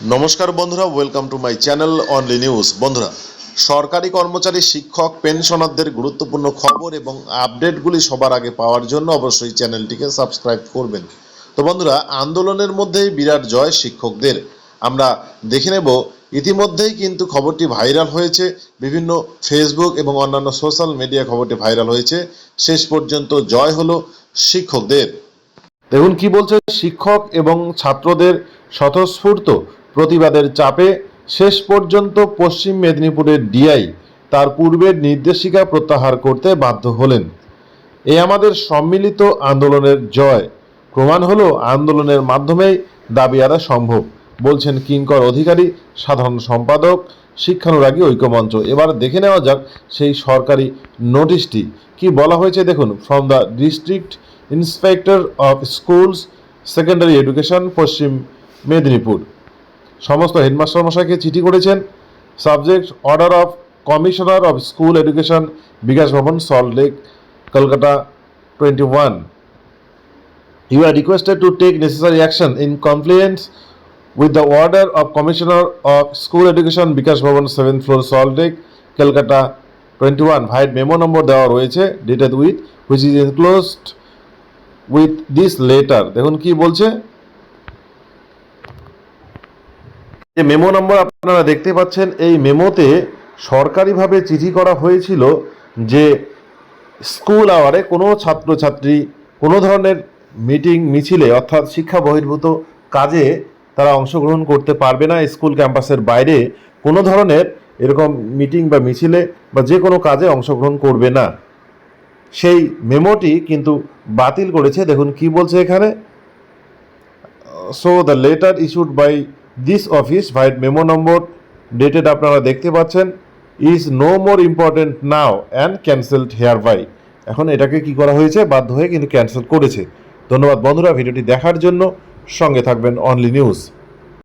নমস্কার বন্ধুরা welcome to my channel only news বন্ধুরা, সরকারি কর্মচারী, শিক্ষক, পেনশনারদের গুরুত্বপূর্ণ খবর এবং আপডেটগুলি সবার আগে পাওয়ার জন্য অবশ্যই চ্যানেলটিকে সাবস্ক্রাইব করবেন। তো বন্ধুরা, আন্দোলনের মধ্যেই বিরাট জয় শিক্ষকদের। আমরা দেখে নেব, ইতিমধ্যেই কিন্তু খবরটি ভাইরাল হয়েছে। বিভিন্ন ফেসবুক এবং অন্যান্য সোশ্যাল মিডিয়া খবরটি ভাইরাল হয়েছে। শেষ পর্যন্ত জয় হলো শিক্ষকদের। দেখুন, কি বলছে শিক্ষক এবং ছাত্রদের স্বতঃস্ফূর্ত প্রতিবাদের চাপে শেষ পর্যন্ত পশ্চিম মেদিনীপুরের ডিআই তার পূর্বের নির্দেশিকা প্রত্যাহার করতে বাধ্য হলেন। এ আমাদের সম্মিলিত আন্দোলনের জয়। প্রমাণ হলো, আন্দোলনের মাধ্যমেই দাবি আদায় সম্ভব, বলছেন কিঙ্কর অধিকারী, সাধারণ সম্পাদক, শিক্ষানুরাগী ঐক্যমঞ্চ। এবার দেখে নেওয়া যাক সেই সরকারি নোটিশটি। কি বলা হয়েছে দেখুন from the district inspector of schools secondary education Paschim Medinipur. সমস্ত হেডমাস্টার মশাইকে চিঠি করেছেন। Subject order of commissioner of school education Bikash Bhavan Salt Lake Kolkata twenty one You are requested to take necessary action in compliance with the order of Commissioner of School Education Bikash Bhavan seven floor Salt Lake Kolkata twenty one vide memo number দেওয়া রয়েছে dated with which is enclosed with this letter দেখুন কি বলছে। যে memo number আপনারা দেখতে পাচ্ছেন, এই মেমোতে সরকারিভাবে চিঠি করা হয়েছিল যে স্কুল আওয়ারে কোনো ছাত্রছাত্রী কোনো ধরনের মিটিং, মিছিলে অর্থাৎ শিক্ষা বহির্ভূত কাজে তারা অংশগ্রহণ করতে পারবে না, স্কুল ক্যাম্পাসের বাইরে কোনো ধরনের এরকম মিটিং বা মিছিলে বা যে কোনো কাজে অংশগ্রহণ করবে না। সেই মেমোটি কিন্তু বাতিল করেছে। দেখুন কি বলছে এখানে। So the letter issued by this office vide memo number dated আপনারা দেখতে পাচ্ছেন is no more important now and cancelled hereby এখন এটাকে কি করা হয়েছে? বাধ্য হয়ে কিন্তু ক্যান্সেল করেছে। ধন্যবাদ বন্ধুরা, ভিডিওটি দেখার জন্য সঙ্গে থাকবেন অনলি নিউজ